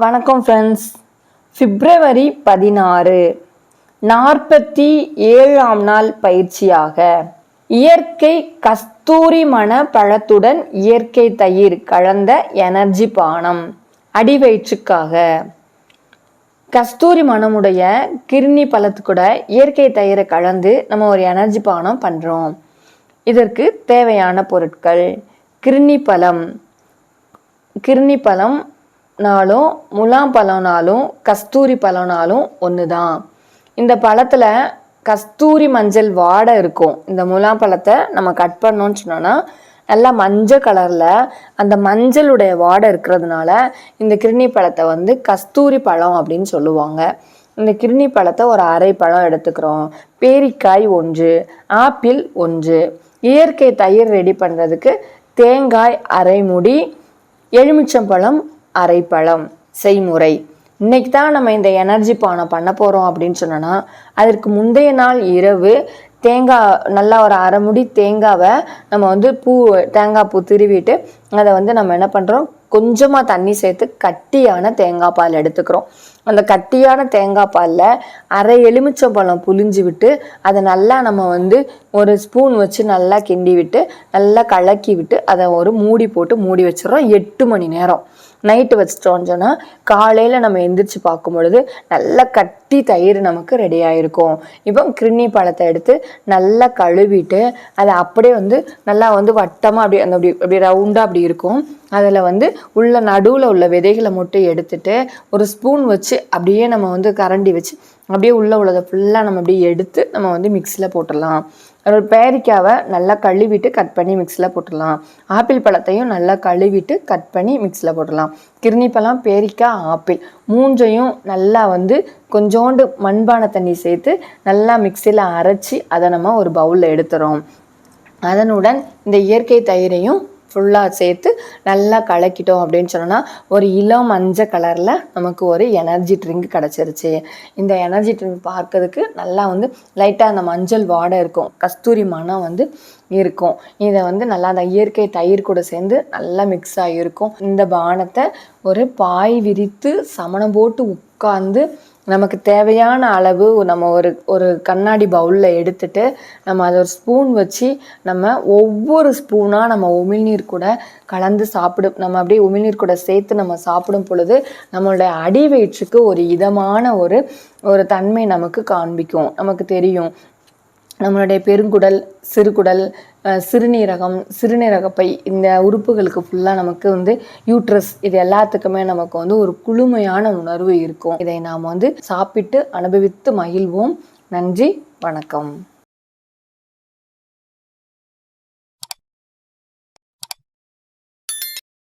வணக்கம் ஃப்ரெண்ட்ஸ் பிப்ரவரி பதினாறு நாற்பத்தி ஏழாம் நாள் பயிற்சியாக இயற்கை கஸ்தூரி மன பழத்துடன் இயற்கை தயிர் கலந்த எனர்ஜி பானம் அடிவயிற்றுக்காக. கஸ்தூரி மணமுடைய கிருணி பழத்து கூட இயற்கை தயிரை கலந்து நம்ம ஒரு எனர்ஜி பானம் பண்ணுறோம் இதற்கு தேவையான பொருட்கள் கிருணி பழம் கிருணி பழம் நாளும் முலாம் பழம்னாலும் கஸ்தூரி பழம்னாலும் ஒன்று தான் இந்த பழத்தில் கஸ்தூரி மஞ்சள் வாடை இருக்கும். இந்த முலாம் பழத்தை நம்ம கட் பண்ணோன்னு சொன்னோன்னா நல்லா மஞ்சள் கலரில் அந்த மஞ்சளுடைய வாடை இருக்கிறதுனால இந்த கிருணி பழத்தை வந்து கஸ்தூரி பழம் அப்படின்னு சொல்லுவாங்க. இந்த கிருணி பழத்தை ஒரு அரை பழம் எடுத்துக்கிறோம். பேரிக்காய் ஒன்று ஆப்பிள் ஒன்று இயற்கை தயிர் ரெடி பண்ணுறதுக்கு தேங்காய் அரை முடி எலுமிச்சம்பழம் அரை பழம் செய்முறை. இன்னைக்கு தான் நம்ம இந்த எனர்ஜி பானை பண்ண போகிறோம் அப்படின்னு சொன்னோன்னா அதற்கு முந்தைய நாள் இரவு தேங்காய் நல்லா ஒரு அரை முடி தேங்காவை நம்ம வந்து பூ தேங்காய் பூ திருவிட்டு அதை வந்து நம்ம என்ன பண்ணுறோம் கொஞ்சமாக தண்ணி சேர்த்து கட்டியான தேங்காய் பால் எடுத்துக்கிறோம். அந்த கட்டியான தேங்காய் பாலில் அரை எலுமிச்சம்பழம் புளிஞ்சு விட்டு அதை நல்லா நம்ம வந்து ஒரு ஸ்பூன் வச்சு நல்லா கிண்டி விட்டு நல்லா கலக்கி விட்டு அதை ஒரு மூடி போட்டு மூடி வச்சிடறோம். எட்டு மணி நேரம். நைட்டு வச்சிட்டோம்னு சொன்னால் காலையில் நம்ம எந்திரிச்சு பார்க்கும் பொழுது நல்லா கட்டி தயிர் நமக்கு ரெடி ஆகிருக்கும் இப்போ கிருணி பழத்தை எடுத்து நல்லா கழுவிட்டு அதை அப்படியே வந்து நல்லா வந்து வட்டமாக அப்படி அந்த அப்படி அப்படி ரவுண்டாக அப்படி இருக்கும். அதில் வந்து உள்ள நடுவில் உள்ள விதைகளை மட்டும் எடுத்துட்டு ஒரு ஸ்பூன் வச்சு அப்படியே நம்ம வந்து கரண்டி வச்சு அப்படியே உள்ளே உள்ளதை ஃபுல்லாக நம்ம அப்படியே எடுத்து நம்ம வந்து மிக்சியில் போட்டுடலாம். ஒரு பேரிக்காவை நல்லா கழுவிட்டு கட் பண்ணி மிக்சியில் போட்டுடலாம். ஆப்பிள் பழத்தையும் நல்லா கழுவிட்டு கட் பண்ணி மிக்சியில் போட்டுடலாம். கிருணி பழம் பேரிக்காய் ஆப்பிள் மூஞ்சையும் நல்லா வந்து கொஞ்சோண்டு மண்பானை தண்ணி சேர்த்து நல்லா மிக்சியில் அரைச்சி அதை நம்ம ஒரு பவுலில் எடுத்துகிறோம் அதனுடன் இந்த இயற்கை தயிரையும் ஃபுல்லாக சேர்த்து நல்லா கலக்கிட்டோம் அப்படின்னு சொன்னோன்னா ஒரு இளம் மஞ்சள் கலரில் நமக்கு ஒரு எனர்ஜி ட்ரிங்க் கிடச்சிருச்சு. இந்த எனர்ஜி ட்ரிங்க் பார்க்கறதுக்கு நல்லா வந்து லைட்டாக அந்த மஞ்சள் வாடை இருக்கும். கஸ்தூரி மனம் வந்து இருக்கும். இதை வந்து நல்லா அந்த இயற்கை தயிர் கூட சேர்ந்து நல்லா மிக்ஸ் ஆகியிருக்கும் இந்த பானத்தை ஒரு பாய் விரித்து சமணம் போட்டு உட்காந்து நமக்கு தேவையான அளவு நம்ம ஒரு ஒரு கண்ணாடி பவுலில் எடுத்துட்டு நம்ம அதை ஒரு ஸ்பூன் வச்சு நம்ம ஒவ்வொரு ஸ்பூனாக நம்ம உமிழ்நீர் கூட கலந்து சாப்பிடும். நம்ம அப்படியே உமிழ்நீர் கூட சேர்த்து நம்ம சாப்பிடும் பொழுது நம்மளுடைய அடி வயிற்றுக்கு ஒரு இதமான ஒரு ஒரு தன்மை நமக்கு காண்பிக்கும். நமக்கு தெரியும். நம்மளுடைய பெருங்குடல் சிறுகுடல் சிறுநீரகம் சிறுநீரகப்பை இந்த உறுப்புகளுக்கு ஃபுல்லாக நமக்கு வந்து யூட்ரஸ் இது எல்லாத்துக்குமே நமக்கு வந்து ஒரு குளுமையான உணர்வு இருக்கும். இதை நாம் வந்து சாப்பிட்டு அனுபவித்து மகிழ்வோம். நன்றி வணக்கம்.